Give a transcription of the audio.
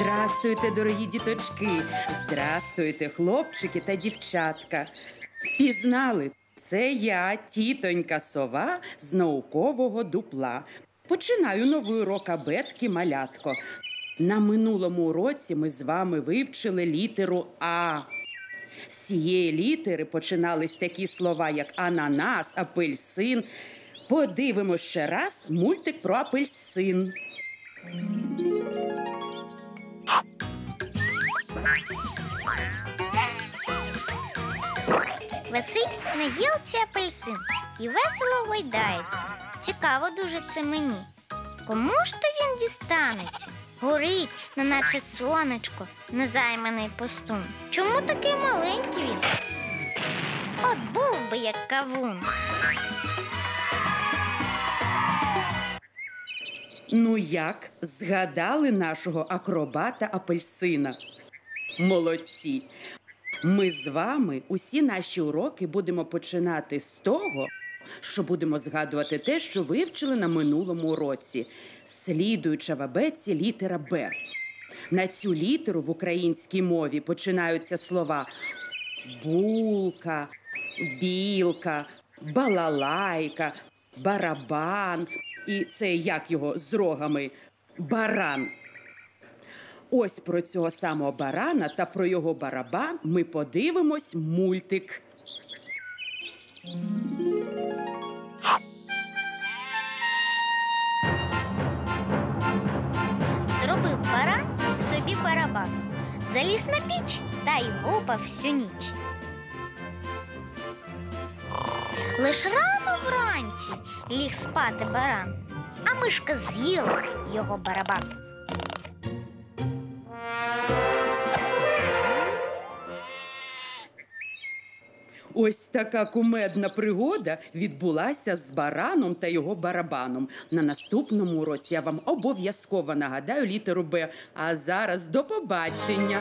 Здрастуйте, дорогі діточки. Здрастуйте, хлопчики та дівчатка. Пізнали, це я, тітонька сова з наукового дупла. Починаю новий урок абетки малятко. На минулому уроці ми з вами вивчили літеру А. З цієї літери починались такі слова, як ананас, апельсин. Подивимось ще раз мультик про апельсин. Висить на гілці апельсин і весело гойдається. Цікаво дуже це мені. Кому ж то він дістанеться? Горить, неначе сонечко, незайманий постун. Чому такий маленький він? От був би як кавун. Ну як, згадали нашого акробата апельсина? Молодці! Ми з вами усі наші уроки будемо починати з того, що будемо згадувати те, що вивчили на минулому уроці, слідуюча в абетці літера Б. На цю літеру в українській мові починаються слова булка, білка, балалайка, барабан. І це як його з рогами баран. Ось про цього самого барана та про його барабан ми подивимось мультик. Зробив баран собі барабан. Заліз на піч та й гупав всю ніч. Лиш рано вранці ліг спати баран, а мишка з'їла його барабан. Ось така кумедна пригода відбулася з бараном та його барабаном. На наступному уроці я вам обов'язково нагадаю літеру Б. А зараз до побачення.